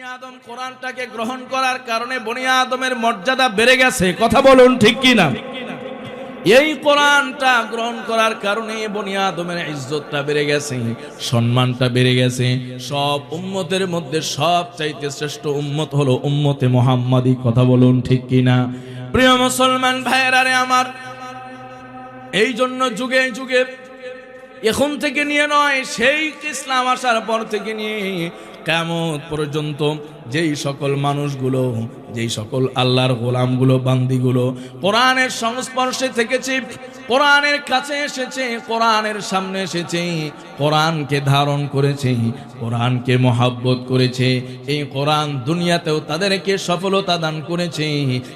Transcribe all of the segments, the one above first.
বনি আদম কোরআনটাকে গ্রহণ করার কারণে বনি আদমের মর্যাদা বেড়ে গেছে। কথা বলুন ঠিক কি না এই কোরআনটা গ্রহণ করার কারণে বনি আদমের ইজ্জতটা বেড়ে গেছে, সম্মানটা বেড়ে গেছে। সব উম্মতের মধ্যে সব চাইতে শ্রেষ্ঠ উম্মত হলো উম্মতে মোহাম্মদী। কথা বলুন ঠিক কি না প্রিয় মুসলমান ভাইয়েরারে আমার, এই জন্য যুগে যুগে এখন থেকে নিয়ে নয়, সেই ইসলাম আসার পর থেকে নিয়ে কেমত পর্যন্ত যেই সকল মানুষগুলো, যেই সকল আল্লাহর গোলামগুলো, বান্দিগুলো কোরআনের সংস্পর্শে থেকেছে, কোরআনের কাছে এসেছে, কোরআনের সামনে এসেছে, কোরআনকে ধারণ করেছে, কোরআনকে মহাব্বত করেছে, এই কোরআন দুনিয়াতেও তাদেরকে সফলতা দান করেছে,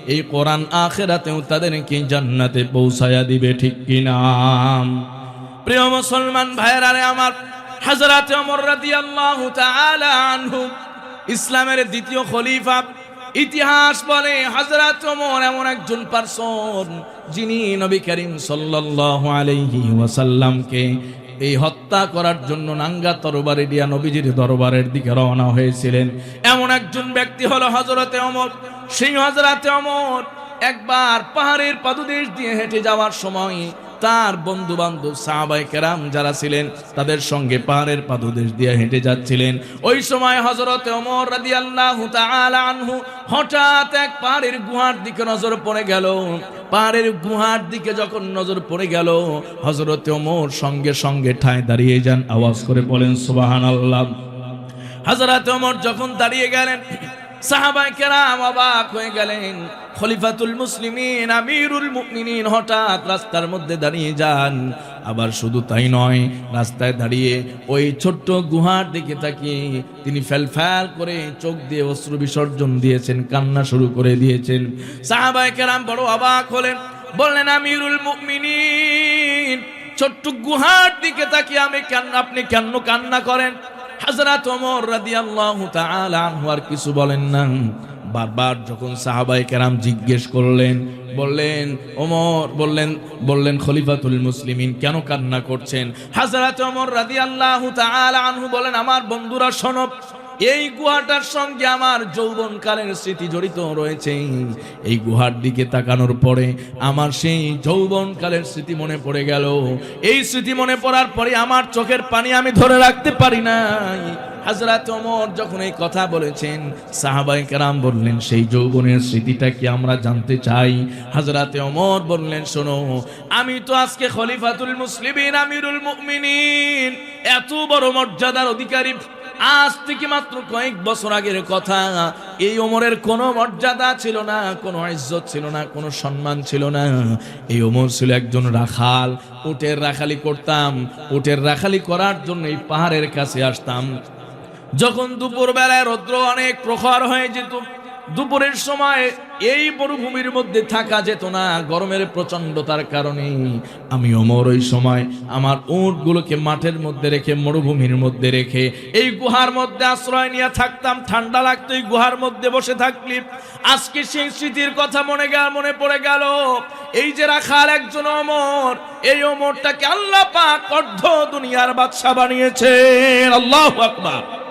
এই কোরআন আখেরাতেও তাদেরকে জান্নাতে পৌঁছায়া দিবে ঠিক কিনা? প্রিয় মুসলমান ভাইয়েরারে আমার হাজরাতে ওমর রাদিয়াল্লাহু তাআলা আনহু, ইসলামের দ্বিতীয় খলিফা। ইতিহাস বলে হযরত ওমর এমন একজন পারসন যিনি নবী করিম সাল্লাল্লাহু আলাইহি ওয়াসাল্লামকে এই হত্যা করার জন্য নাঙ্গা তরবারি দিয়া নবীজির দরবারের দিকে রওনা হয়েছিলেন। এমন একজন ব্যক্তি হলো হযরতে অমর সেই হযরতে ওমর একবার পাহাড়ের পাদদেশ দিয়ে হেঁটে যাওয়ার সময় তার বন্ধু বান্ধব সাহাবাই কেরাম যারা ছিলেন, তাদের সঙ্গে পাহাড়ের পাদদেশ দিয়ে হেঁটে যাচ্ছিলেন। ওই সময় হজরত ওমর রাদি আল্লাহ আনহু হঠাৎ এক পাহাড়ের গুহার দিকে নজর পড়ে গেল। পাহাড়ের গুহার দিকে যখন নজর পড়ে গেল হজরত ওমর সঙ্গে সঙ্গে ঠায় দাঁড়িয়ে যান, আওয়াজ করে বলেন সুবাহান আল্লাহ হজরত ওমর যখন দাঁড়িয়ে গেলেন সাহাবাই কেরাম অবাক হয়ে গেলেন। খলিফাতুল মুসলিমিন, আমিরুল মুমিনিন হঠাৎ রাস্তার মধ্যে দাঁড়িয়ে যান। আবার শুধু তাই নয়, রাস্তায় দাঁড়িয়ে ওই ছোট্ট গুহার দিকে তাকিয়ে তিনি ফেল করে চোখ দিয়ে অশ্রু বিসর্জন দিয়েছেন, কান্না শুরু করে দিয়েছেন। সাহাবাই কেরাম বড় অবাক হলেন, বললেন, আমিরুল মুমিনিন, ছোট্ট গুহার দিকে তাকিয়ে আমি কেন আপনি কেন কান্না করেন? হাজরাত ওমর রাদিয়াল্লাহু তাআলা আনহু আর কিছু বলেন না। বারবার যখন সাহাবাই কেরাম জিজ্ঞেস করলেন, বললেন, ওমর, বললেন বললেন, খলিফাতুল মুসলিমিন কেন কান্না করছেন? হাজরাত ওমর রাদিয়াল্লাহু তাআলা আনহু বলেন, আমার বন্ধুরা শোনো এই গুহাটার সঙ্গে আমার যৌবনকালের স্মৃতি জড়িত রয়েছে। এই গুহার দিকে তাকানোর পরে আমার সেই যৌবনকালের স্মৃতি মনে পড়ে গেল। এই স্মৃতি মনে পড়ার পরে আমার চোখের পানি আমি ধরে রাখতে পারি নাই। হাজরাত ওমর যখন এই কথা বলেছেন সাহাবাই কারাম বললেন, সেই যৌবনের স্মৃতিটা কি আমরা জানতে চাই? হাজরাতে ওমর বললেন, শোনো, আমি তো আজকে খলিফাতুল মুসলিমিন, আমিরুল মুমিনিন। এত বড় মর্যাদার অধিকারী আজ থেকে মাত্র কয়েক বছর আগের কথা। এই ওমরের কোনো মর্যাদা ছিল না, কোনো ইজ্জত ছিল না, কোনো সম্মান ছিল না। এই ওমর ছিল একজন রাখাল। উটের রাখালি করতাম। উটের রাখালি করার জন্য এই পাহাড়ের কাছে আসতাম। যখন দুপুর বেলায় রৌদ্র অনেক প্রখর হয়ে যেত দুপুরের সময় এই মরুভূমির মধ্যে থাকা যেত না। গরমের প্রচন্ডতার কারণে আমি অমর ওই সময় আমার উঁটগুলোকে মাঠের মধ্যে রেখে, মরুভূমির মধ্যে রেখে এই গুহার মধ্যে আশ্রয় নিয়ে থাকতাম। ঠান্ডা লাগতো এই গুহার মধ্যে বসে থাকলি। আজকে সেই স্মৃতির কথা মনে গেল, মনে পড়ে গেল। এই যে রাখাল একজন অমর, এই অমরটাকে আল্লাহ পাক অর্ধ দুনিয়ার বাদশা বানিয়েছে আল্লাহ আকবার।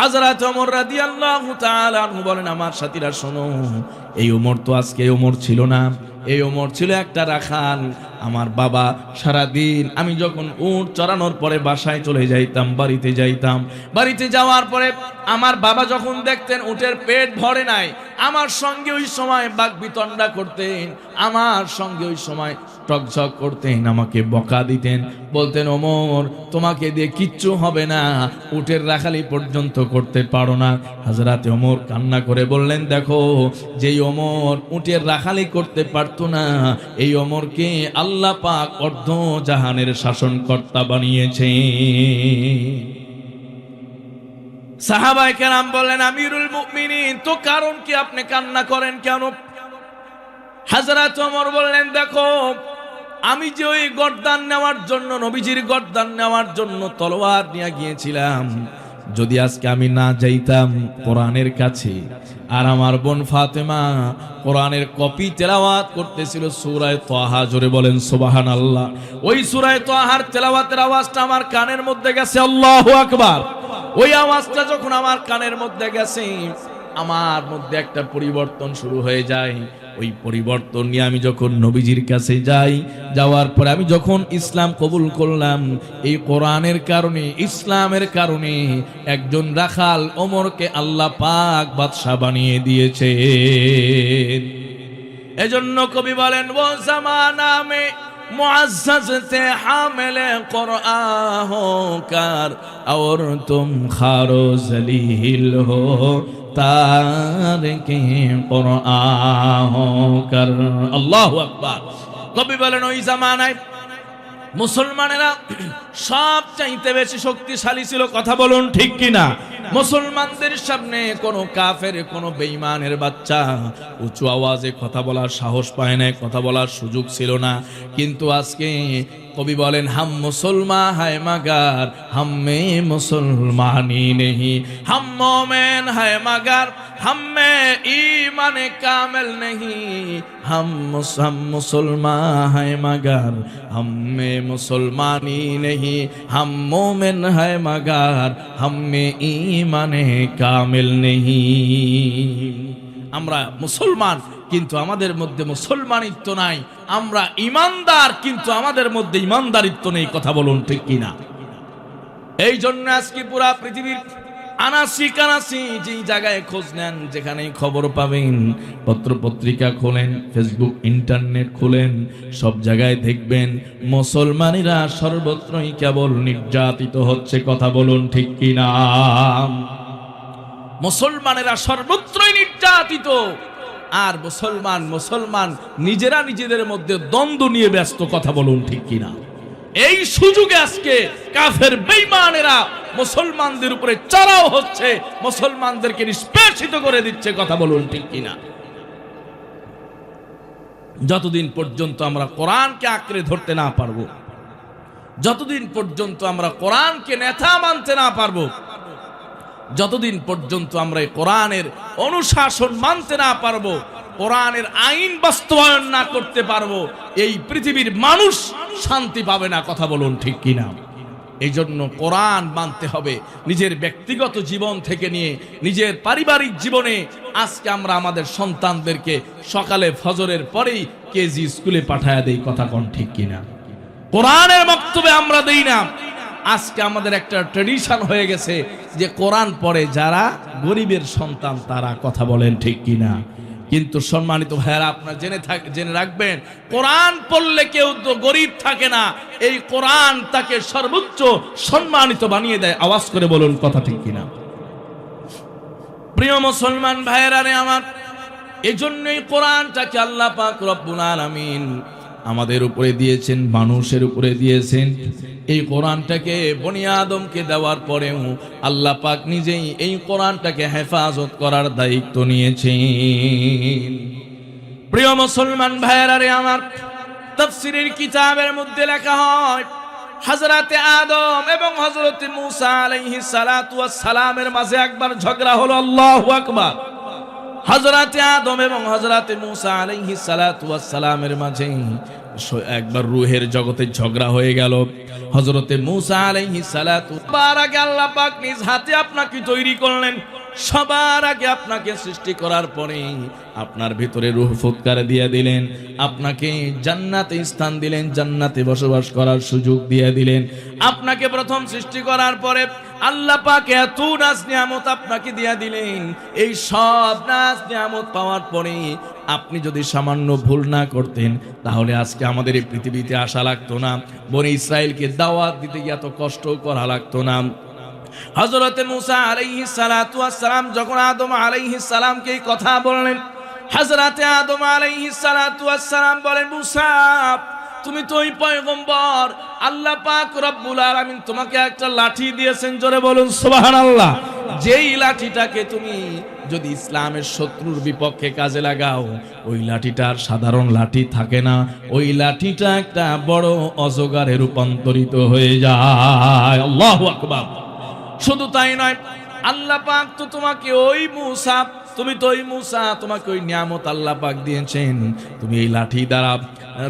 হাজরাত ওমর রাদিয়াল্লাহু তাআলা বলেন, আমার সাথীরা, শোনো, এই ওমর তো আজকে ওমর ছিল না। এই ওমর ছিল একটা রাখাল। আমার বাবা সারাদিন, আমি যখন উট চড়ানোর পরে বাসায় চলে যাইতাম, বাড়িতে যাইতাম। বাড়িতে যাওয়ার পরে আমার বাবা যখন দেখতেন উটের পেট ভরে নাই, আমার সঙ্গে ওই সময় বাক বিতণ্ডা করতেন, আমার সঙ্গে ওই সময় টকঝক করতেন, আমাকে বকা দিতেন, বলতেন, ওমর, তোমাকে দিয়ে কিচ্ছু হবে না, উটের রাখালি পর্যন্ত করতে পারো না। হাজরাতে ওমর কান্না করে বললেন, দেখো, যেই ওমর উটের রাখালি করতে পারতো না, এই ওমরকে আল্লাহ পাক অর্ধ জাহানের শাসনকর্তা বানিয়েছে সাহাবাই কেরাম বললেন, আমিরুল মুমিনিন, তো কারণ কি আপনি কান্না করেন কেন? হাজরাত ওমর বললেন, দেখো আমি যে ওই গরদান নেওয়ার জন্য, নবীজির গরদান নেওয়ার জন্য তলোয়ার নিয়ে গিয়েছিলাম। যদি আজকে আমি না যাইতাম কোরআনের কাছে, আর আমার বোন ফাতেমা কোরআনের কপি তেলাওয়াত করতেছিল সুরায় তোহা, জোরে বলেন সুবাহান আল্লাহ ওই সুরায় তোহার তেলাওয়াতের আওয়াজটা আমার কানের মধ্যে গেছে, আল্লাহ আকবার। ওই আওয়াজটা যখন আমার কানের মধ্যে গেছে, আমার মধ্যে একটা পরিবর্তন শুরু হয়ে যায়। ওই পরিবর্তন নিয়ে আমি যখন নবীজির কাছে যাই, যাওয়ার পরে আমি যখন ইসলাম কবুল করলাম, এই কোরআনের কারণে, ইসলামের কারণে একজন রাখাল ওমরকে আল্লাহ পাক বাদশাহ বানিয়ে দিয়েছে এজন্য কবি বলেন, ও معزز حامل قرآه كار أورتم خاروز تم خارو ذلیل قرآه كار الله أكبر ہو کر۔ اللہ اکبر۔ মুসলমানেরা সব চাইতে বেশি শক্তিশালী ছিল, কথা বলুন ঠিক কিনা? মুসলমানদের সামনে কোনো কাফের, কোনো বেঈমানের বাচ্চা উঁচু আওয়াজে কথা বলার সাহস পায় না কথা বলার সুযোগ ছিল না। কিন্তু আজকে কবি বলেন, হাম মুসলমান হায় মাগার হাম্মে মুসলমানি নেহি, হাম মোমেন হায় মাগার। হাম্মে ইমানে কামেল নেহি হাম মুস- হাম মুসলমান হায় মাগার হাম্মে মুসলমানি নেহি হাম মোমেন হায় মাগার হাম্মে ইমানে কামেল নেহি আমরা মুসলমান, কিন্তু আমাদের মধ্যে মুসলমানিত্ব নাই। আমরা ইমানদার, কিন্তু আমাদের মধ্যে ইমানদারিত্ব নেই, কথা বলুন ঠিক কিনা? এই জন্য আজকে পুরা পৃথিবীর আনাসি কানাসি, যেই জায়গায় খোঁজ নেন, যেখানেই খবর পাবেন। পত্র পত্রিকা খোলেন, ফেসবুক, ইন্টারনেট খোলেন, সব জায়গায় দেখবেন, মুসলমানেরা সর্বত্রই কেবল নির্যাতিত হচ্ছে, কথা বলুন ঠিক কিনা? মুসলমানেরা সর্বত্রই নির্যাতিত। আর মুসলমান মুসলমান নিজেরা নিজেদের মধ্যে দ্বন্দ্ব নিয়ে ব্যস্ত, কথা বলুন ঠিক কিনা? এই সুযোগে আজকে কাফের বেঈমানেরা মুসলমানদের উপরে চড়াও হচ্ছে, মুসলমানদেরকে নিষ্পেষিত করে দিচ্ছে, কথা বলুন ঠিক কিনা? যতদিন পর্যন্ত আমরা কোরআনকে আঁকড়ে ধরতে না পারব, যতদিন পর্যন্ত আমরা কোরআনকে নেতা মানতে না পারব, যতদিন পর্যন্ত আমরা এই কোরআনের অনুশাসন মানতে না পারব কোরআনের আইন বাস্তবায়ন না করতে পারব, এই পৃথিবীর মানুষ শান্তি পাবে না, কথা বলুন ঠিক কিনা? এই জন্য কোরআন মানতে হবে, নিজের ব্যক্তিগত জীবন থেকে নিয়ে নিজের পারিবারিক জীবনে। আজকে আমরা আমাদের সন্তানদেরকে সকালে ফজরের পরেই কেজি স্কুলে পাঠায় দেই, কথা কোন ঠিক কিনা? কোরআনের বক্তব্যে আমরা দেই না। আজকে আমাদের একটা ট্রেডিশন হয়ে গেছে যে কোরআন পড়ে যারা গরিবের সন্তান, তারা কথা বলেন ঠিক কিনা? কিন্তু সম্মানিত ভাইয়ারা, আপনারা জেনে থাক, জেনে রাখবেন, কোরআন পড়লে কেউ তো গরিব থাকে না। এই কোরআন তাকে সর্বোচ্চ সম্মানিত বানিয়ে দেয়। আওয়াজ করে বলুন, কথা ঠিক কিনা? প্রিয় মুসলমান ভাইয়েরা রে আমার, এজন্যই কোরআনটাকে আল্লাহ পাক রব্বুল আলামিন আমাদের উপরে দিয়েছেন, মানুষের উপরে দিয়েছেন। এই কোরআনটাকে বনি আদমকে দেওয়ার পরেও আল্লাহ পাক নিজেই এই কোরআনটাকে হেফাজত করার দায়িত্ব নিয়েছেন। প্রিয় মুসলমান ভাইয়েরা রে আমার, তাফসিরের কিতাবের মধ্যে লেখা হয়, হযরতে আদম এবং হযরতে মুসা আলাইহি সালাতু সালামের মাঝে একবার ঝগড়া হলো, আল্লাহু আকবার। হযরতে আদম এবং হযরতে মুসা আলাইহিস সালাতু সালামের মাঝে একবার রুহের জগতে ঝগড়া হয়ে গেল। হজরতে মুসা আলাইহিস সালাতু আগে আল্লাহ পাক নিজ হাতে আপনাকে তৈরি করলেন। সবার আগে আপনাকে সৃষ্টি করার পরে আপনার ভিতরে রুহ ফুৎকার দিয়ে দিলেন, আপনাকে জান্নাতে স্থান দিলেন, জান্নাতে বসবাস করার সুযোগ দিয়ে দিলেন। আপনাকে প্রথম সৃষ্টি করার পরে আল্লাহ পাক এত নাজ নিয়ামত আপনাকে দিয়ে দিলেন। এই সব নাজ নিয়ামত পাওয়ার পরে আপনি যদি সামান্য ভুল না করতেন, তাহলে আজকে আমাদের এই পৃথিবীতে আসা লাগতো না। বনে ইসরায়েলকে দাওয়াত দিতে গিয়ে এত কষ্ট করা লাগতো না। হজরতে মুসা আলাইহি সালাম যখন আদম আলাইহি সালামকে এই কথা বললেন হজরতে আদম আলাইহি সালাম বলেন, মুসা, তুমি তো ওই পয়গম্বর, আল্লাহ পাক রব্বুল আলামিন তোমাকে একটা লাঠি দিয়েছেন। জোরে বলুন, সুবহানাল্লাহ। যেই লাঠিটাকে তুমি যদি ইসলামের শত্রুর বিপক্ষে কাজে লাগাও, ওই লাঠিটার সাধারণ লাঠি থাকে না। ওই লাঠিটা একটা বড় অজগারে রূপান্তরিত হয়ে যায়। আল্লাহু আকবার। শুধু তাই নয়, আল্লাহ পাক তো তোমাকে ওই মুসা, তুমি তো ওই মুসা, তোমাকে ওই নিয়ামত আল্লাহ পাক দিয়েছেন। তুমি এই লাঠি দ্বারা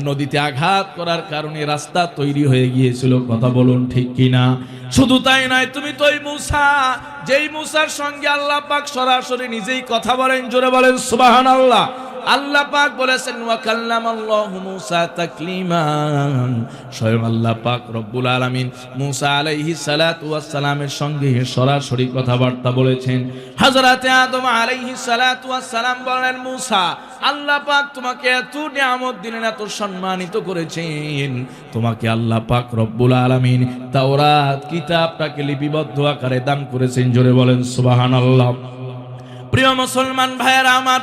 নদীতে আঘাত করার কারণে রাস্তা তৈরি হয়ে গিয়েছিল, কথা বলুন ঠিক কিনা? শুধু তাই নয়, তুমি তো ওই মুসা, যেই মুসার সঙ্গে আল্লাহ পাক সরাসরি নিজেই কথা বলেন, জোরে বলেন সুবাহান আল্লাহ আল্লাহ পাক বলেছেন স্বয়ং আল্লাহ পাক রব্বুল আলামিন মূসা আলাইহিস সালাতু ওয়াস সালামের সঙ্গে সরাসরি কথাবার্তা বলেছেন। হযরতে আদম আলাইহিস সালাতু ওয়াস সালাম বলেন, মূসা, আল্লাহ পাক তোমাকে এত নিয়ামত দিলেন, এত সম্মানিত করেছেন। তোমাকে আল্লাহ পাক রব্বুল আলামিন তাওরাত, কিতাবটাকে লিপিবদ্ধ আকারে দান করেছেন। জোরে বলেন সুবাহান আল্লাহ প্রিয় মুসলমান ভাইয়েরা আমার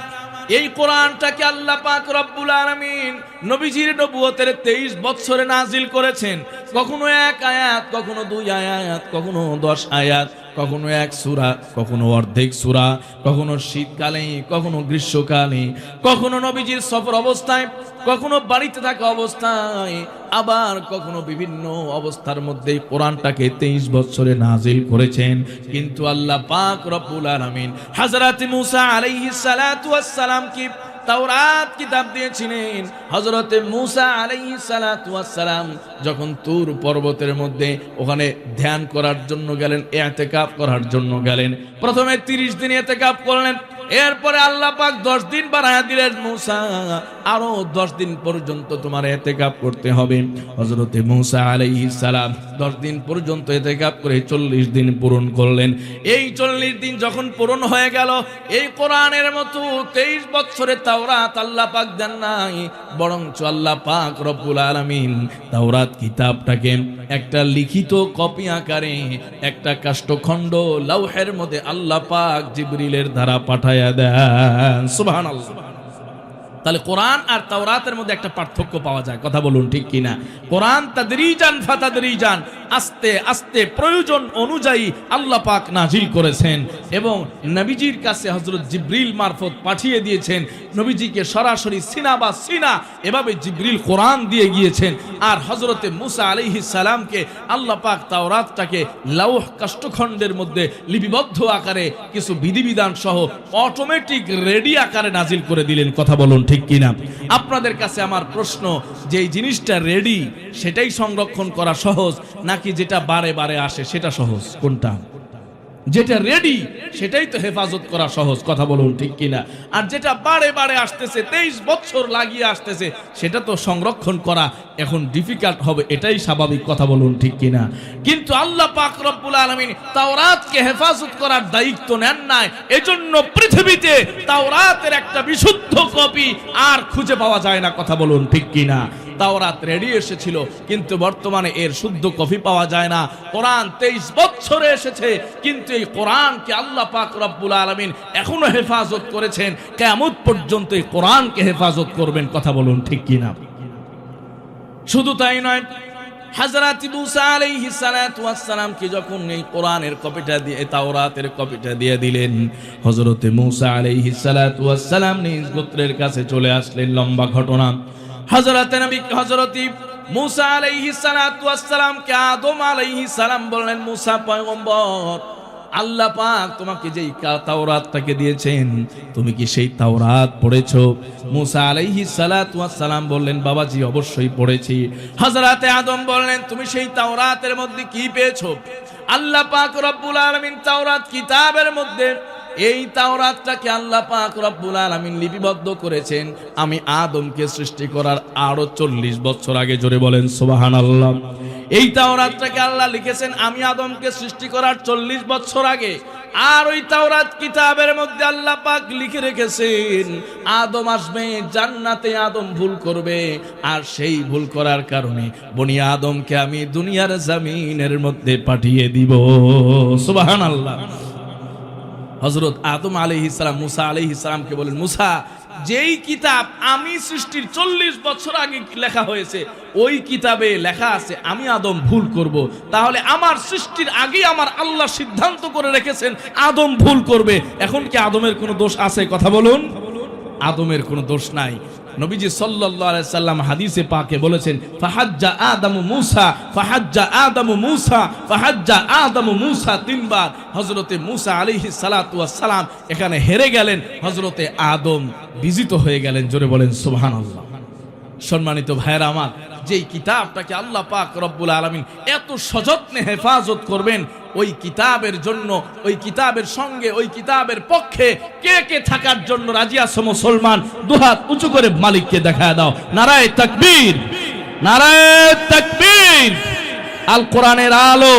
এই কোরআনটাকে আল্লাহ পাক রব্বুল আলামিন নবীজির নবুয়তের 23 বছরে নাজিল করেছেন। কখনো এক আয়াত, কখনো দুই আয়াত, কখনো 10 আয়াত, কখনো এক সূরা, কখনো অর্ধেক সূরা, কখনো শীতকালে কখনো গ্রীষ্মকালে কখনো নবীজির সফর অবস্থায়, কখনো বাড়িতে থাকা অবস্থায়, আবার কখনো বিভিন্ন অবস্থার মধ্যে কোরআনটাকে তেইশ বছরে নাজিল করেছেন। কিন্তু আল্লাহ পাক রব্বুল আলামিন হযরত মুসা আলাইহিস সালাতু ওয়াস সালাম কি তাওরাত কিতাব দিয়েছিলেন হযরতে মুসা ওয়াস সালাম যখন তুর পর্বতের মধ্যে ওখানে ধ্যান করার জন্য গেলেন ইতিকাফ করার জন্য গেলেন। প্রথমে 30 দিন ইতিকাফ করলেন এরপরে আল্লাহ পাক দশ দিন বাড়ায় দিলেন, মুসা, আরও দশ দিন পর্যন্ত তোমার এতেকাপ করতে হবে। হজরতে মুসা আলাইহিস সালাম দশ দিন পর্যন্ত এতেকাপ করে চল্লিশ দিন পূরণ করলেন। এই চল্লিশ দিন যখন পূরণ হয়ে গেল, এই কোরআনের মতো তেইশ বছরে তাওরাত আল্লাহ পাক দেন নাই, বরঞ্চ আল্লাহ পাক রব্বুল আলামিন তাওরাত কিতাবটাকে একটা লিখিত কপি আকারে, একটা কাষ্ঠখণ্ড লৌহের মধ্যে আল্লাহ পাক জিবরিলের দ্বারা পাঠায়া দেন সুবহানাল্লাহ তাহলে কোরআন আর তাওরাতের মধ্যে একটা পার্থক্য পাওয়া যায়, কথা বলুন ঠিক কিনা? কোরআন তাদরিজান ফাতাদরিজান, আস্তে আস্তে প্রয়োজন অনুযায়ী আল্লাহ পাক নাজিল করেছেন এবং নবীজির কাছে হযরত জিব্রিল মারফত পাঠিয়ে দিয়েছেন, নবীজিকে সরাসরি সিনা বা সিনা এভাবে জিব্রিল কোরআন দিয়ে গিয়েছেন আর হযরতে মুসা আলাইহিস সালামকে আল্লাহ পাক তাওরাতটাকে লৌহ কাষ্ঠখণ্ডের মধ্যে লিপিবদ্ধ আকারে কিছু বিধিবিধান সহ অটোমেটিক রেডি আকারে নাজিল করে দিলেন, কথা বলুন ঠিক কিনা? আপনাদের কাছে আমার প্রশ্ন যে জিনিসটা রেডি সেটাই সংরক্ষণ করা সহজ, নাকি যেটা বারে বারে আসে, সেটা সহজ? কোনটা? যেটা রেডি সেটাই তো হেফাজত করা সহজ, কথা বলুন ঠিক কিনা। আর যেটা বারে বারে আসতেছে, তেইশ বছর লাগিয়ে আসতেছে, সেটা তো সংরক্ষণ করা এখন ডিফিকাল্ট হবে, এটাই স্বাভাবিক, কথা বলুন ঠিক কিনা। কিন্তু আল্লাহ পাক রব্বুল আলামিন তাওরাতকে হেফাজত করার দায়িত্ব নেন নাই, এজন্য পৃথিবীতে তাওরাতের একটা বিশুদ্ধ কপি আর খুঁজে পাওয়া যায় না, কথা বলুন ঠিক কিনা। তাওরাত রেডি এসেছিল, কিন্তু বর্তমানে এর শুদ্ধ কপি পাওয়া যায় না। কোরআন তেইশ বছরে এসেছে, কিন্তু এই কোরআনকে আল্লাহ পাক রব্বুল আলমিন এখনও হেফাজত করেছেন। কেমন পর্যন্ত এই কোরআনকে হেফাজত করবেন, কথা বলুন ঠিক কিনা? শুধু তাই নয় হাজরাত মুসা আলাইহিস সালাতু ওয়াস সালামকে যখন কপিটা দিয়ে, তাওরাতের কপিটা দিয়ে দিলেন, হযরতে সালাম নিজ গোত্রের কাছে চলে আসলেন, লম্বা ঘটনা। হযরত নবী হযরতি মুসা আলাইহিস সালাতু ওয়াস সালামকে আদম আলাইহিস সালাম বললেন, মুসা পয়গম্বর, আল্লাহ পাক তোমাকে যেই তাওরাতটাকে দিয়েছেন, তুমি কি সেই তাওরাত পড়েছো? মুসা ওয়াস সালাম বললেন, বাবাজি, অবশ্যই পড়েছি। হযরতে আদম বললেন, তুমি সেই তাওরাতের মধ্যে কি পেয়েছ? আল্লাহ পাক রব্বুল আলামিন তাওরাত কিতাবের মধ্যে এই তাওরাতটাকে আল্লাহ পাক রব্বুল আলামিন লিপিবদ্ধ করেছেন। আমি আদমকে সৃষ্টি করার আরও চল্লিশ বছর আগে জোরে বলেন, সুবহানাল্লাহ। এই তাওরাতটাকে আল্লাহ লিখেছেন, আমি আদমকে সৃষ্টি করার চল্লিশ বছর আগে। আর ওই তাওরাত কিতাবের মধ্যে আল্লাহ পাক লিখে রেখেছেন, আদম আসবে, জান্নাতে আদম ভুল করবে, আর সেই ভুল করার কারণে বনি আদমকে আমি দুনিয়ার জামিনের মধ্যে পাঠিয়ে দিব, সুবহানাল্লাহ। হজরত আদম আলি ইসলাম মুসা আলি ইসলামকে বলেন, মুসা, যেই কিতাব আমি সৃষ্টির চল্লিশ বছর আগে লেখা হয়েছে, ওই কিতাবে লেখা আছে, আমি আদম ভুল করব। তাহলে আমার সৃষ্টির আগে আমার আল্লাহ সিদ্ধান্ত করে রেখেছেন, আদম ভুল করবে। এখন কি আদমের কোনো দোষ আছে? কথা বলুন। আদমের কোনো দোষ নাই। নবীজি সাল্লাম হাদিসে পাকে বলেছেন, ফাহাজ্জা আদামু মূসা, ফাহাজ্জা আদামু মূসা, ফাহাজ্জা আদামু মূসা তিনবার হজরতে মুসা আলাইহিস সালাতু ওয়াস সালাম এখানে হেরে গেলেন হজরতে আদম বিজিত হয়ে গেলেন, জোরে বলেন সুবহানাল্লাহ। সম্মানিত ভাইয়েরা আমার, যেই কিতাবটাকে আল্লাহ পাক রব্বুল আলমিন এত সযত্নে হেফাজত করবেন ওই কিতাবের জন্য, ওই কিতাবের সঙ্গে, ওই কিতাবের পক্ষে কে কে থাকার জন্য রাজি আছো মুসলমান? দুহাত উঁচু করে মালিককে দেখা দাও। নারায় তাকবীর নারায় তাকবীর। আল কোরআনের আলো,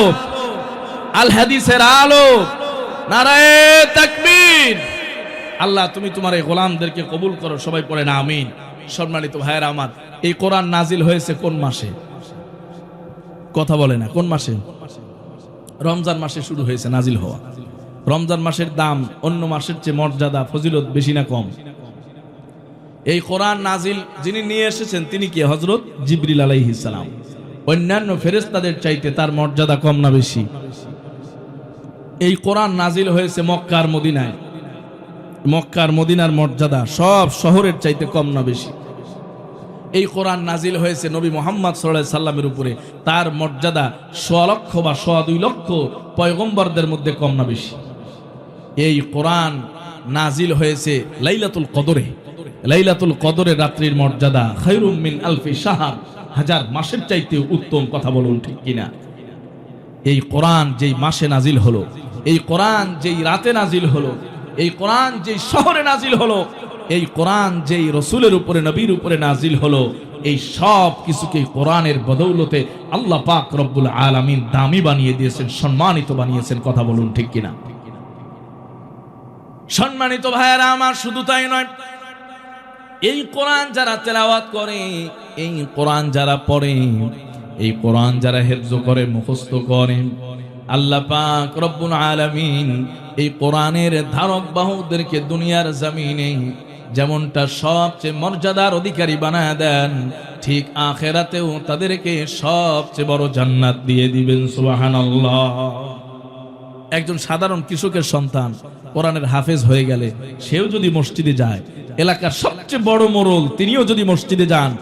আল হাদিসের আলো, নারায় তাকবীর। আল্লাহ, তুমি তোমার এই গোলামদেরকে কবুল করো, সবাই পড়ে না, আমিন। সম্মানিত ভাইয়েরা আমার, এই কোরআন নাজিল হয়েছে কোন মাসে? কথা বলে না, কোন মাসে? রমজান মাসে শুরু হয়েছে, নাজিল হওয়া। রমজান মাসের দাম অন্য মাসের চেয়ে মর্যাদা, ফজিলত বেশি না কম? এই কোরআন নাজিল যিনি নিয়ে এসেছেন, তিনি কি? হজরত জিবরিল আলাইহিস সালাম। অন্যান্য ফেরেশতাদের চাইতে তার মর্যাদা কম না বেশি? এই কোরআন নাজিল হয়েছে মক্কার মদিনায়। মক্কার মদিনার মর্যাদা সব শহরের চাইতে কম না বেশি। এই কোরআন নাজিল হয়েছে নবী মোহাম্মদ সাল্লাহ সাল্লামের উপরে। তার মর্যাদা সোয়া লক্ষ বা সোয়া দুই লক্ষ পয়গম্বরদের মধ্যে কম না বেশি। এই কোরআন নাজিল হয়েছে লাইলাতুল কদরে। লাইলাতুল কদরে রাত্রির মর্যাদা খৈরুম মিন আলফি সাহাব হাজার মাসের চাইতে উত্তম কথা বলুন ঠিক কিনা? এই কোরআন যেই মাসে নাজিল হলো, এই কোরআন যেই রাতে নাজিল হলো, এই কোরআন যেই শহরে নাজিল হলো এই কোরআন যেই রসুলের উপরে, নবীর উপরে নাজিল হলো, এই সব কিছুকে কোরআনের বদৌলতে আল্লাহ পাক রব্বুল আলামিন দামি বানিয়ে দিয়েছেন, সম্মানিত বানিয়েছেন, কথা বলুন ঠিক কিনা? সম্মানিত ভাইয়েরা, আমার শুধু তাই নয়, এই কোরআন যারা তেলাওয়াত করে, এই কোরআন যারা পড়ে, এই কোরআন যারা হেফজ করে, মুখস্থ করে, আল্লাহ পাক রব্বুল আলামিন এই কোরআনের ধারক বাহুদেরকে দুনিয়ার জমিনে যেমনটা সবচেয়ে মর্যাদার অধিকারী বানায় দেন, ঠিক আখেরাতেও তাদেরকে সবচেয়ে বড় জান্নাত দিয়ে দিবেন, সুবহানাল্লাহ। একজন সাধারণ কৃষকের সন্তান কোরআনের হাফেজ হয়ে গেলে সেও যদি মসজিদে যায়, এলাকার সবচেয়ে বড় মোরল তিনিও যদি মসজিদে যান,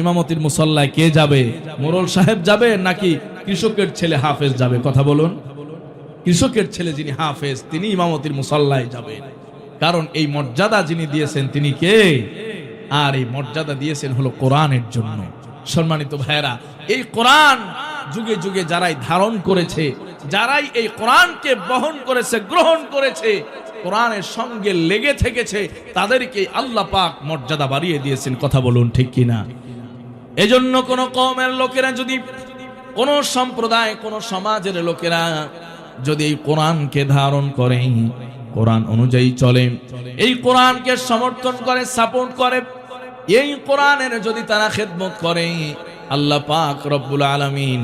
ইমামতির মুসল্লায় কে যাবে? মোরল সাহেব যাবে নাকি কৃষকের ছেলে হাফেজ যাবে? কথা বলুন। কৃষকের ছেলে যিনি হাফেজ, তিনি ইমামতির মুসল্লায় যাবেন কারণ এই মর্যাদা যিনি দিয়েছেন, তিনি কে? আর এই মর্যাদা দিয়েছেন হলো কোরআনের জন্য। সম্মানিত ভাইয়েরা, এই কোরআন যুগে যুগে যারাই ধারণ করেছে, যারাই এই কোরআনকে বহন করেছে, গ্রহণ করেছে, কোরআনের সঙ্গে লেগে থেকেছে, তাদেরকে আল্লাহ পাক মর্যাদা বাড়িয়ে দিয়েছেন, কথা বলুন ঠিক কিনা? এজন্য কোন কমের লোকেরা যদি, কোন সম্প্রদায়, কোন সমাজের লোকেরা যদি এই কোরআনকে ধারণ করে কোরআন অনুযায়ী চলে। এই কোরআনকে সমর্থন করে, সাপোর্ট করে। এই কোরআনের যদি তারা খেদমত করে, আল্লাহ পাক রব্বুল আলামিন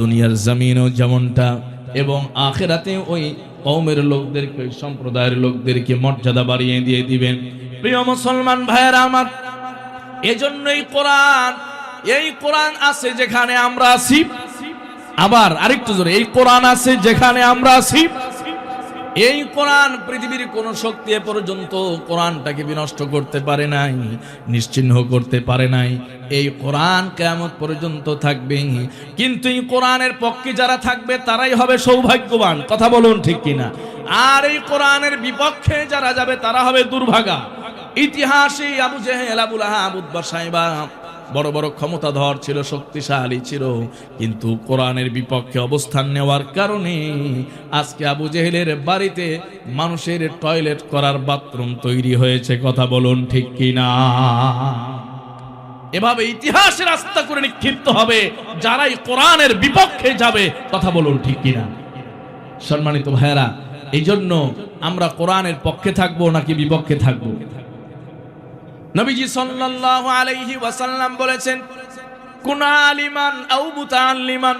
দুনিয়ার জমিনও যেমনটা এবং আখেরাতে ওই কৌমের লোকদেরকে সম্প্রদায়ের লোকদেরকে মর্যাদা বাড়িয়ে দিয়ে দিবেন। প্রিয় মুসলমান ভাইয়েরা আমার, এজন্যই কোরআন, এই কোরআন আছে যেখানে আমরা আছি। আবার আরেকটু জোরে, এই কোরআন আছে যেখানে আমরা আছি। এই কোরআন, পৃথিবীর কোন শক্তি এ পর্যন্ত কোরআনটাকে বিনষ্ট করতে পারে নাই, নিশ্চিহ্ন করতে পারে নাই। এই কোরআন কেমন পর্যন্ত থাকবে। কিন্তু এই কোরআনের পক্ষে যারা থাকবে, তারাই হবে সৌভাগ্যবান। কথা বলুন ঠিক কিনা? আর এই কোরআনের বিপক্ষে যারা যাবে, তারা হবে দুর্ভাগা। ইতিহাসে আবু জেহেল, আবুল আহাব উদ্বা সাহেবা বড় বড় ক্ষমতাধর ছিল, শক্তিশালী ছিল, কিন্তু কোরআনের বিপক্ষে অবস্থান নেওয়ার কারণে আজকে আবু জেহেলের বাড়িতে মানুষের টয়লেট করার বাথরুম তৈরি হয়েছে, কথা বলুন ঠিক কিনা? এভাবে ইতিহাসের রাস্তা করে নিক্ষিপ্ত হবে, যারাই কোরআনের বিপক্ষে যাবে, কথা বলুন ঠিক কিনা? সম্মানিত ভাইয়েরা এই জন্য আমরা কোরআনের পক্ষে থাকব নাকি বিপক্ষে থাকব? নবীজি সাল্লাল্লাহু আলাইহি ওয়াসাল্লাম বলেছেন, কুন আলিমান আও মুতাআল্লিমান,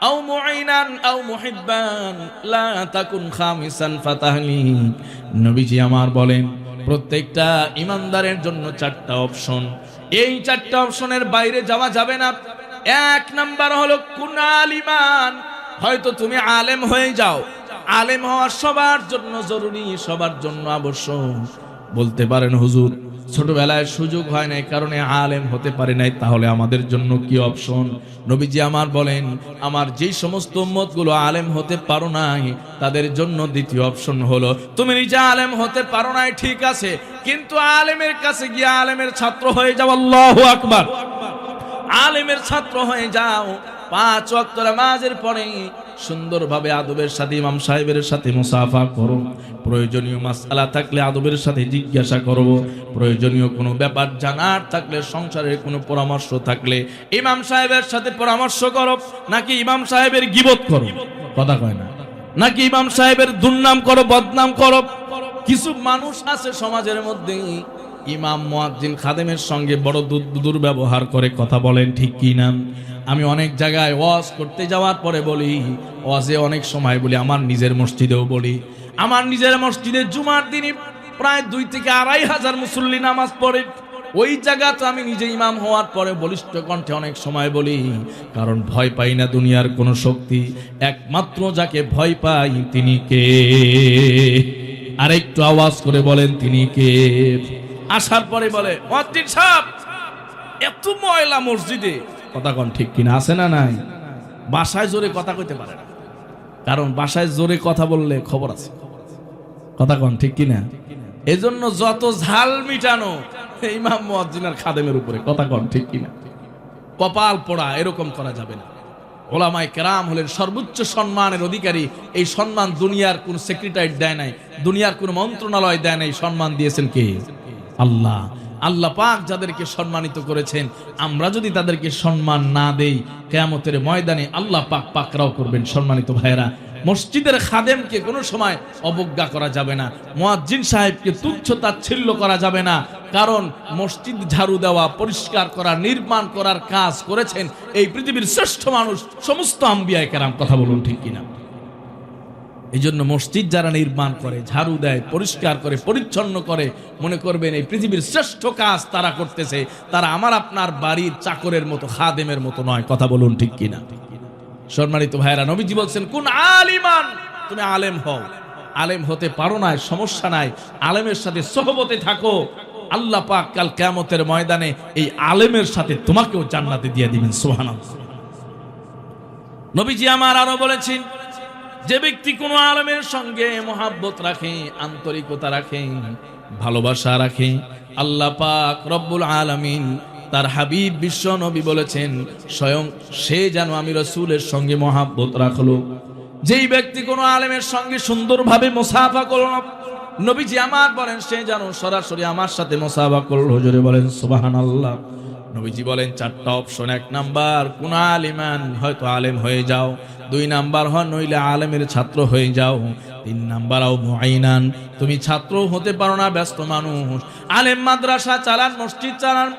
আও মুঈনান, আও মুহিব্বান, লা তাকুন খামিসান ফাতাহলি নবীজি আমার বলেন, প্রত্যেকটা ইমানদারের জন্য চারটা অপশন। এই চারটা অপশনের বাইরে যাওয়া যাবে না। এক নাম্বার হলো, কুন আলিমান। হয়তো তুমি আলেম হয়ে যাও। আলেম হওয়া সবার জন্য জরুরি, সবার জন্য আবশ্যক। বলতে পারেন হুজুর ছোটবেলায় সুযোগ হয় নাই, কারণে আলেম হতে পারে নাই, তাহলে আমাদের জন্য কি অপশন? নবীজি আমার বলেন, আমার যেই সমস্ত উম্মতগুলো আলেম হতে পারো নাই, তাদের জন্য দ্বিতীয় অপশন হলো, তুমি নিজে আলেম হতে পারো নাই, ঠিক আছে, কিন্তু আলেমের কাছে গিয়ে আলেমের ছাত্র হয়ে যাও, আল্লাহু আকবার। আলেমের ছাত্র হয়ে যাও, পাঁচ ওয়াক্ত মাঝের পরে সুন্দরভাবে আদবের সাথে ইমাম সাহেবের সাথে মুসাফা করো। প্রয়োজনীয় মাসালা থাকলে আদবের সাথে জিজ্ঞাসা করব প্রয়োজনীয় কোনো ব্যাপার জানার থাকলে, সংসারের কোনো পরামর্শ থাকলে ইমাম সাহেবের সাথে পরামর্শ করো, নাকি ইমাম সাহেবের গিবত করো। কথা কয় না। নাকি ইমাম সাহেবের দুর্নাম করো, বদনাম করো। কিছু মানুষ আছে সমাজের মধ্যে ইমাম মুয়াজ্জিন খাদেমের সঙ্গে বড় দু- দুর্ব্যবহার করে কথা বলেন, ঠিক কি না? আমি অনেক জায়গায় ওয়াজ করতে যাওয়ার পরে বলি, ওয়াজে অনেক সময় বলি, আমার নিজের মসজিদেও বলি। আমার নিজের মসজিদে জুমার দিনই প্রায় দুই থেকে আড়াই হাজার মুসল্লি নামাজ পড়ে। ওই জায়গাতে আমি নিজে ইমাম হওয়ার পরে বলিষ্ঠ কণ্ঠে অনেক সময় বলি, কারণ ভয় পাই না দুনিয়ার কোনো শক্তি। একমাত্র যাকে ভয় পাই তিনি কে? আর একটু আওয়াজ করে বলেন, তিনি কে? আসার পরে বলে মসজিদ সাহেব, এত ময়লা মসজিদে? কথা কন ঠিক কিনা, আছে না নাই? বাসায় জোরে কথা কইতে পারে না। কারণ বাসায় জোরে কথা বললে খবর আছে। কথা কন ঠিক কিনা? এজন্য যত ঝাল মিটানো ইমাম মুয়াজ্জিনের খাদেমের উপরে, কথা কন ঠিক কিনা? কপাল পোড়া, এরকম করা যাবে না। ওলামাই কেরাম হলেন সর্বোচ্চ সম্মানের অধিকারী। এই সম্মান দুনিয়ার কোন সেক্রেটারি দেয় নাই, দুনিয়ার কোন মন্ত্রণালয় দেয় নাই, সম্মান দিয়েছেন কে? আল্লাহ। আল্লাহ পাক যাদেরকে সম্মানিত করেছেন, আমরা যদি তাদেরকে সম্মান না দেই, কেয়ামতের ময়দানে আল্লাহ পাক পাকরাও করবেন, সম্মানিত ভাইয়েরা। মসজিদের খাদেমকে কোনো সময় অবজ্ঞা করা যাবে না, মুয়াজ্জিন সাহেবকে তুচ্ছ তাচ্ছিল্য করা যাবে না, কারণ মসজিদ ঝাড়ু দেওয়া, পরিষ্কার করা, নির্মাণ করার কাজ করেছেন এই পৃথিবীর শ্রেষ্ঠ মানুষ, সমস্ত আম্বিয়ায় কেরাম, কথা বলুন ঠিক কিনা। এই জন্য মসজিদ যারা নির্মাণ করে, ঝাড়ু দেয়, পরিষ্কার করে, পরিচ্ছন্ন করে, মনে করবেন এই পৃথিবীর শ্রেষ্ঠ কাজ তারা করতেছে, তারা আমার আপনার বাড়ির চাকরের মতো, খাদেমের মতো নয়। কথা বলুন ঠিক কিনা? সম্মানিত ভাইরা নবীজি বলছেন, কোন আলিমান, তুমি আলেম হও। আলেম হতে পারো না সমস্যা নাই। আলেমের সাথে সহবতে থাকো। আল্লাহ পাক কাল কেয়ামতের ময়দানে এই আলেমের সাথে তোমাকেও জান্নাতে দিয়ে দিবেন, সুবহানাল্লাহ। নবীজি আমার আরও বলেছেন যে ব্যক্তি কোনো আলমের সঙ্গে মহাব্বত রাখে, আন্তরিকতা রাখে, ভালোবাসা রাখে, আল্লাহ পাক রব্বুল আলামিন তার হাবিব বিশ্ব নবী বলেছেন, স্বয়ং সে যেন আমি রসুলের সঙ্গে মহাব্বত রাখল। যেই ব্যক্তি কোনো আলেমের সঙ্গে সুন্দরভাবে মোসাফা করল, নবীজি আমার বলেন, সে যেন সরাসরি আমার সাথে মোসাফা করল। হুজুরে বলেন, সুবহানাল্লাহ। নবীজি বলেন, চারটা অপশন, এক নাম্বার, কোন আলিমান হয়তো আলেম হয়ে যাও দুই নাম্বার হন, নইলে আলেমের ছাত্র হয়ে যাও। তিন নাম্বার, আও মুআইনান। তুমি ছাত্র হতে পারো না, ব্যস্ত মানুষ। আলেম মাদ্রাসা চালান, মসজিদ চালান।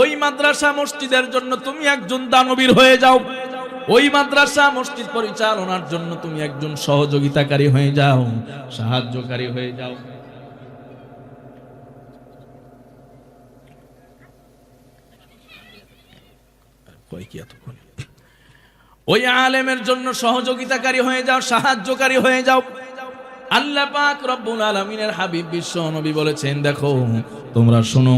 ওই মাদ্রাসা মসজিদের জন্য তুমি একজন দানবীর হয়ে যাও। ওই মাদ্রাসা মসজিদ পরিচালনার জন্য তুমি একজন সহযোগিতাকারী হয়ে যাও, সাহায্যকারী হয়ে যাও। কয় কি এতক্ষণ? ওই আলেমের জন্য সহযোগিতাকারী হয়ে যাও, সাহায্যকারী হয়ে যাও। আল্লাহ পাক রব্বুল আলামিনের হাবিব বিশ্ব নবী বলেছেন, দেখো, তোমরা শোনো,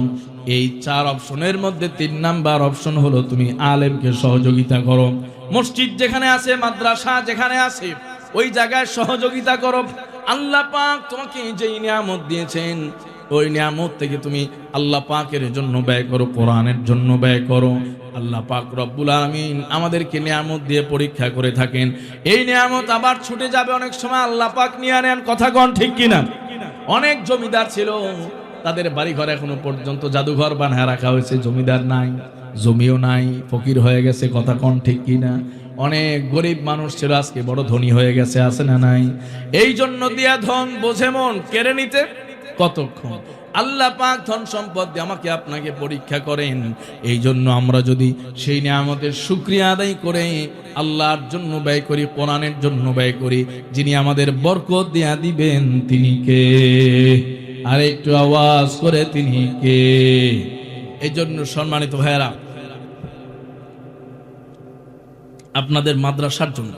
এই চার অপশনের মধ্যে তিন নাম্বার অপশন হলো তুমি আলেমকে সহযোগিতা করো। মসজিদ যেখানে আছে, মাদ্রাসা যেখানে আছে, ওই জায়গায় সহযোগিতা করো। আল্লাহ পাক তোমাকে যেই নিয়ামত দিয়েছেন, ওই নিয়ামত থেকে তুমি আল্লাহ পাকের জন্য ব্যয় করো, কোরআনের জন্য ব্যয় করো। আল্লাহ পাক রব্বুল আলমিন আমাদেরকে নিয়ামত দিয়ে পরীক্ষা করে থাকেন। এই নিয়ামত আবার ছুটে যাবে অনেক সময় আল্লাহ পাক নিয়ে নেন, কথা কন ঠিক কিনা? অনেক জমিদার ছিল, তাদের বাড়িঘর এখনও পর্যন্ত জাদুঘর বানায় রাখা হয়েছে, জমিদার নাই, জমিও নাই, ফকির হয়ে গেছে, কথা কন ঠিক কিনা? অনেক গরিব মানুষ ছিল, আজকে বড় ধনী হয়ে গেছে, আছে না নাই? এই জন্য দিয়া ধন বোঝে মন, কেড়ে নিতে কতক্ষণ? আল্লাহ পাক ধন সম্পদ দিয়ে আমাকে আপনাকে পরীক্ষা করেন। এই জন্য আমরা যদি সেই নিয়ামতের শুক্রিয়া আদায় করে আল্লাহর জন্য ব্যয় করি কোরআনের জন্য ব্যয় করি, যিনি আমাদের বরকত দেয়া দিবেন তিনি কে? আর একটু আওয়াজ করে তিনি কে? এই জন্য সম্মানিত ভাইয়েরা, আপনাদের মাদ্রাসার জন্য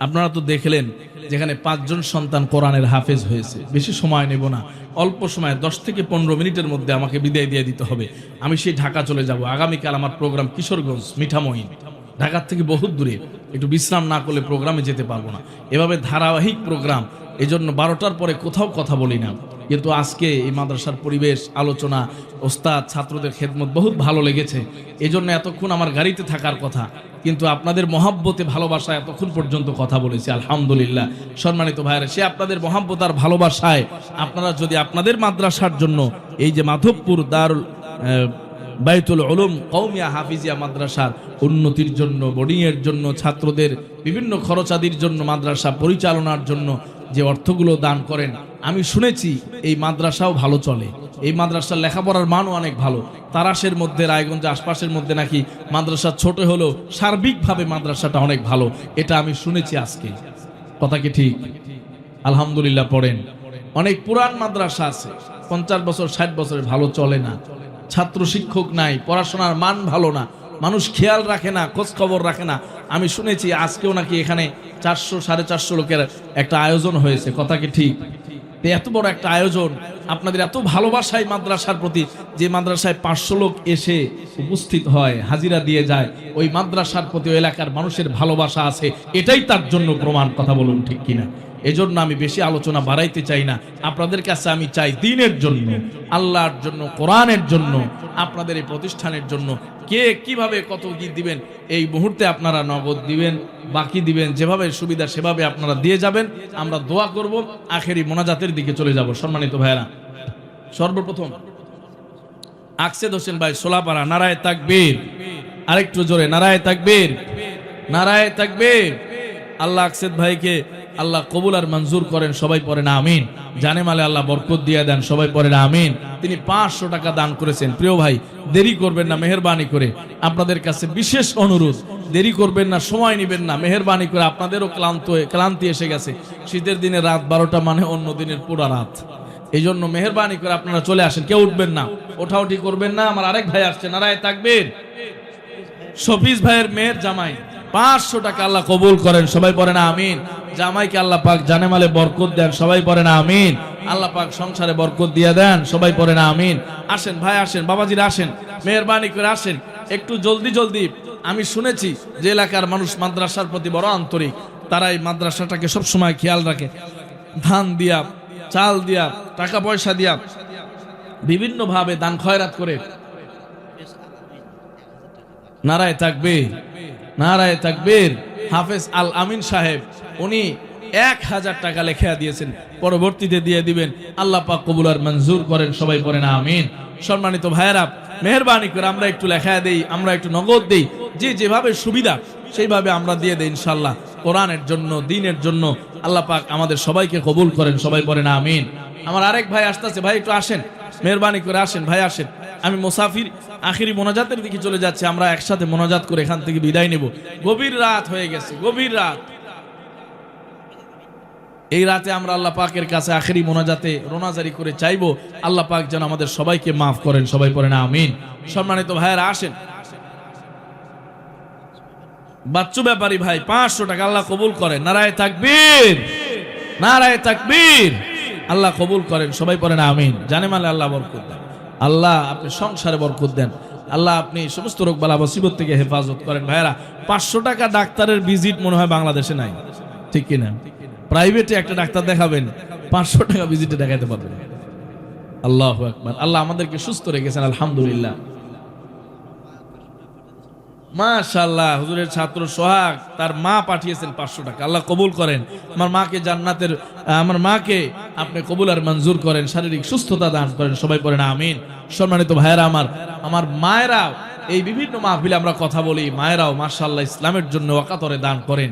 আপনারা তো দেখলেন যেখানে পাঁচজন সন্তান কোরআনের হাফেজ হয়েছে। বেশি সময় নেব না। অল্প সময়, দশ থেকে পনেরো মিনিটের মধ্যে আমাকে বিদায় দিয়ে দিতে হবে। আমি সেই ঢাকা চলে যাব। আগামীকাল আমার প্রোগ্রাম কিশোরগঞ্জ, মিঠামহিন। ঢাকার থেকে বহুত দূরে। একটু বিশ্রাম না করলে প্রোগ্রামে যেতে পারব না। এভাবে ধারাবাহিক প্রোগ্রাম এজন্য বারোটার পরে কোথাও কথা বলি না। কিন্তু আজকে এই মাদ্রাসার পরিবেশ, আলোচনা, ওস্তাদ, ছাত্রদের খেদমত বহুত ভালো লেগেছে। এজন্য এতক্ষণ আমার গাড়িতে থাকার কথা। কিন্তু আপনাদের মহাব্বতে ভালোবাসা এতক্ষণ পর্যন্ত কথা বলেছি, আলহামদুলিল্লাহ। সম্মানিত ভাইয়েরা, সে আপনাদের মহাব্বত আর ভালোবাসায় আপনারা যদি আপনাদের মাদ্রাসার জন্য এই যে মাধবপুর দারুল বাইতুল উলুম কৌমিয়া হাফিজিয়া মাদ্রাসার উন্নতির জন্য বোর্ডিংয়ের জন্য, ছাত্রদের বিভিন্ন খরচাদির জন্য, মাদ্রাসা পরিচালনার জন্য যে অর্থগুলো দান করেন। আমি শুনেছি এই মাদ্রাসাও ভালো চলে। এই মাদ্রাসার লেখাপড়ার মানও অনেক ভালো। তারাশের মধ্যে রায়গঞ্জ আশপাশের মধ্যে নাকি মাদ্রাসা ছোট হলেও সার্বিকভাবে মাদ্রাসাটা অনেক ভালো। এটা আমি শুনেছি আজকে। কথা কি ঠিক? আলহামদুলিল্লাহ পড়েন। অনেক পুরান মাদ্রাসা আছে। পঞ্চাশ বছর, ষাট বছরে ভালো চলে না। ছাত্র শিক্ষক নাই, পড়াশোনার মান ভালো না। মানুষ খেয়াল রাখে না খোঁজ খবর রাখে না। আমি শুনেছি আজকেও নাকি এখানে চারশো, সাড়ে চারশো লোকের একটা আয়োজন হয়েছে। কথা কি ঠিক? এত বড় একটা আয়োজন। আপনাদের এত ভালোবাসায় মাদ্রাসার প্রতি যে মাদ্রাসায় পাঁচশো লোক এসে উপস্থিত হয়, হাজিরা দিয়ে যায়, ওই মাদ্রাসার প্রতি এলাকার মানুষের ভালোবাসা আছে, এটাই তার জন্য প্রমাণ। কথা বলুন ঠিক কিনা? এজন্য আমি বেশি আলোচনা বাড়াইতে চাই না। আপনাদের কাছে আমি চাই দিনের জন্য, আল্লাহর জন্য, কোরআনের জন্য, আপনাদের এই প্রতিষ্ঠানের জন্য। কে কীভাবে কত কি দিবেন, এই মুহূর্তে আপনারা নগদ দিবেন, বাকি দিবেন, যেভাবে সুবিধা সেভাবে আপনারা দিয়ে যাবেন, আমরা দোয়া করব, আখেরি মোনাজাতের দিকে চলে যাব। সম্মানিত ভাইরা সর্বপ্রথম, আকসেদ হোসেন ভাই, সোলাপাড়া, নারায় তাকবীর। আরেকটু জোরে, নারায় তাকবীর নারায় তাকবীর। আল্লাহ আকসেদ ভাইকে আল্লাহ কবুল আর মঞ্জুর করেন, সবাই পড়েন আমিন। জানে মালে আল্লাহ বরকত দিয়ে দেন, সবাই পড়েন আমিন। তিনি পাঁচশো টাকা দান করেছেন। প্রিয় ভাই, দেরি করবেন না, মেহরবানি করে। আপনাদের কাছে বিশেষ অনুরোধ, দেরি করবেন না, সময় নেবেন না, মেহরবানি করে আপনাদেরও ক্লান্ত ক্লান্তি এসে গেছে। শীতের দিনে রাত বারোটা মানে অন্য দিনের পুরা রাত। এই জন্য মেহরবানি করে আপনারা চলে আসেন, কেউ উঠবেন না। ওঠাউঠি করবেন না, আমার আরেক ভাই আসছে, নারায় থাকবেন শফিজ ভাইয়ের মেয়ের জামাই। পাঁচশো টাকা আল্লাহ কবুল করেন, সবাই পড়ে না, আমিন। জামাইকে আল্লাহ পাক জানে মালে বরকত দেন, সবাই পড়ে না, আমিন। আল্লাহ পাক সংসারে বরকত দিয়ে দেন, সবাই পড়ে না, আমিন। আসেন, ভাই আসেন, বাবাজিরা আসেন, মেহরবানি করে আসেন। একটু জলদি জলদি। আমি শুনেছি যে এলাকার মানুষ মাদ্রাসার প্রতি বড় আন্তরিক। তারা এই মাদ্রাসাটাকে সবসময় খেয়াল রাখে। ধান দিয়া, চাল দিয়া, টাকা পয়সা দিয়া, বিভিন্নভাবে দান খয়রাত করে। নারায় তাকবীর নারায় তাকবীর হাফেজ আল আমিন সাহেব, উনি এক হাজার টাকা লেখা দিয়েছেন, পরবর্তীতে দিয়ে দিবেন, আল্লাহ পাক কবুল আর মঞ্জুর করেন, সবাই পড়েন, আমিন। সম্মানিত ভাইয়েরা, মেহরবানি করে আমরা একটু লেখা দেই, আমরা একটু নগদ দেই, যে যেভাবে সুবিধা, সেইভাবে আমরা দিয়ে দেই ইনশাল্লাহ কোরআনের জন্য, দিনের জন্য, আল্লাহ পাক আমাদের সবাইকে কবুল করেন, সবাই পড়েন, আমিন। আমার আরেক ভাই আসতেছে, ভাই একটু আসেন, মেহরবানি করে আসেন, ভাই আসেন। আমি মুসাফির আখিরি মোনাজাতের দিকে চলে যাচ্ছি, আমরা একসাথে মোনাজাত করে এখান থেকে বিদায় নেব। গভীর রাত হয়ে গেছে, গভীর রাত। এই রাতে আমরা আল্লাহ পাকের কাছে আখেরি মোনাজাতে রোনাজারি করে চাইব, আল্লাহ পাক যেন আমাদের সবাইকে মাফ করেন, সবাই পড়েন আমিন। সম্মানিত ভাইয়েরা, আসেন। বাচ্চু ব্যাপারী ভাই, পাঁচশো টাকা, আল্লাহ কবুল করেন। নারায় তাকবীর নারায় তাকবীর। আল্লাহ কবুল করেন, সবাই পড়েন আমিন। জানে মানে আল্লাহ বরকত দেন। আল্লাহ আপনি সংসারে বরকত দেন। আল্লাহ আপনি সমস্ত রোগ বালা মুসিবত থেকে হেফাজত করেন। ভাইরা পাঁচশো টাকা ডাক্তারের ভিজিট মনে হয় বাংলাদেশে নাই। ঠিক কিনা? প্রাইভেটে একটা ডাক্তার দেখাবেন, পাঁচশো টাকা ভিজিটে দেখাতে পারবেন। আল্লাহ আকবার। আল্লাহ আমাদেরকে সুস্থ রেখেছেন, আলহামদুলিল্লাহ। মাশাল্লাহ হুজুরের ছাত্র সোহাগ, তার মা পাঠিয়েছেন পাঁচশো টাকা। আল্লাহ কবুল করেন। আমার মাকে জান্নাতের, আমার মাকে আপনি কবুল আর মঞ্জুর করেন, শারীরিক সুস্থতা দান করেন, সবাই পড়েন, আমিন। সম্মানিত ভাইয়েরা আমার আমার মায়েরাও, এই বিভিন্ন মাহফিলে আমরা কথা বলি, মায়েরাও মাশাল্লাহ ইসলামের জন্য ওয়াকাতরে দান করেন।